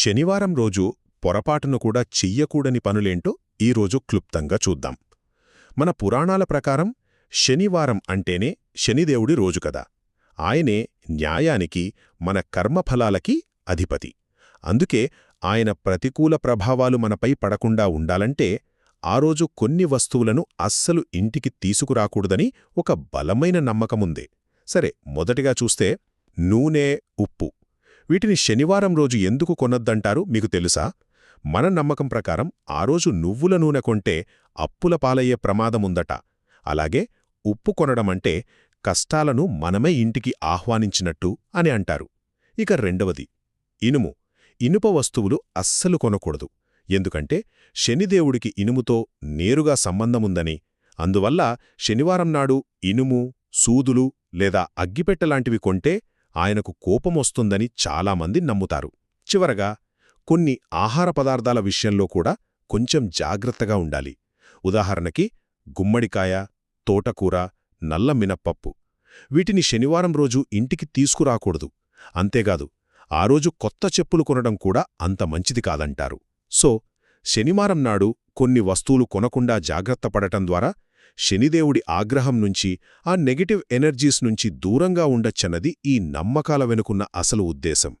శనివారం రోజు పొరపాటును కూడా చెయ్యకూడని పనులేంటో ఈరోజు క్లుప్తంగా చూద్దాం. మన పురాణాల ప్రకారం శనివారం అంటేనే శనిదేవుడి రోజు కదా. ఆయనే న్యాయానికి మన కర్మఫలాలకి అధిపతి. అందుకే ఆయన ప్రతికూల ప్రభావాలు మనపై పడకుండా ఉండాలంటే ఆ రోజు కొన్ని వస్తువులను అస్సలు ఇంటికి తీసుకురాకూడదని ఒక బలమైన నమ్మకముందే. సరే మొదటిగా చూస్తే నూనె ఉప్పు. వీటిని శనివారం రోజు ఎందుకు కొనొద్దంటారు మీకు తెలుసా? మన నమ్మకం ప్రకారం ఆ రోజు నువ్వుల నూనె కొంటే అప్పుల పాలయ్యే ప్రమాదముందట. అలాగే ఉప్పు కొనడమంటే కష్టాలను మనమే ఇంటికి ఆహ్వానించినట్టు అని అంటారు. ఇక రెండవది ఇనుము. ఇనుప వస్తువులు అస్సలు కొనకూడదు. ఎందుకంటే శనిదేవుడికి ఇనుముతో నేరుగా సంబంధముందని. అందువల్ల శనివారం నాడు ఇనుము సూదులు లేదా అగ్గిపెట్టలాంటివి కొంటే ఆయనకు కోపమొస్తుందని చాలామంది నమ్ముతారు. చివరగా కొన్ని ఆహార పదార్థాల విషయంలో కూడా కొంచెం జాగ్రత్తగా ఉండాలి. ఉదాహరణకి గుమ్మడికాయ తోటకూర నల్ల మినప్పప్పు. వీటిని శనివారం రోజు ఇంటికి తీసుకురాకూడదు. అంతేకాదు ఆ రోజు కొత్త చెప్పులు కొనడం కూడా అంత మంచిది కాదంటారు. సో శనివారం నాడు కొన్ని వస్తువులు కొనకుండా జాగ్రత్త పడటం ద్వారా శనిదేవుడి ఆగ్రహం నుంచి ఆ నెగటివ్ ఎనర్జీస్ నుంచి దూరంగా ఉండొచ్చన్నది ఈ నమ్మకాల వెనుకున్న అసలు ఉద్దేశం.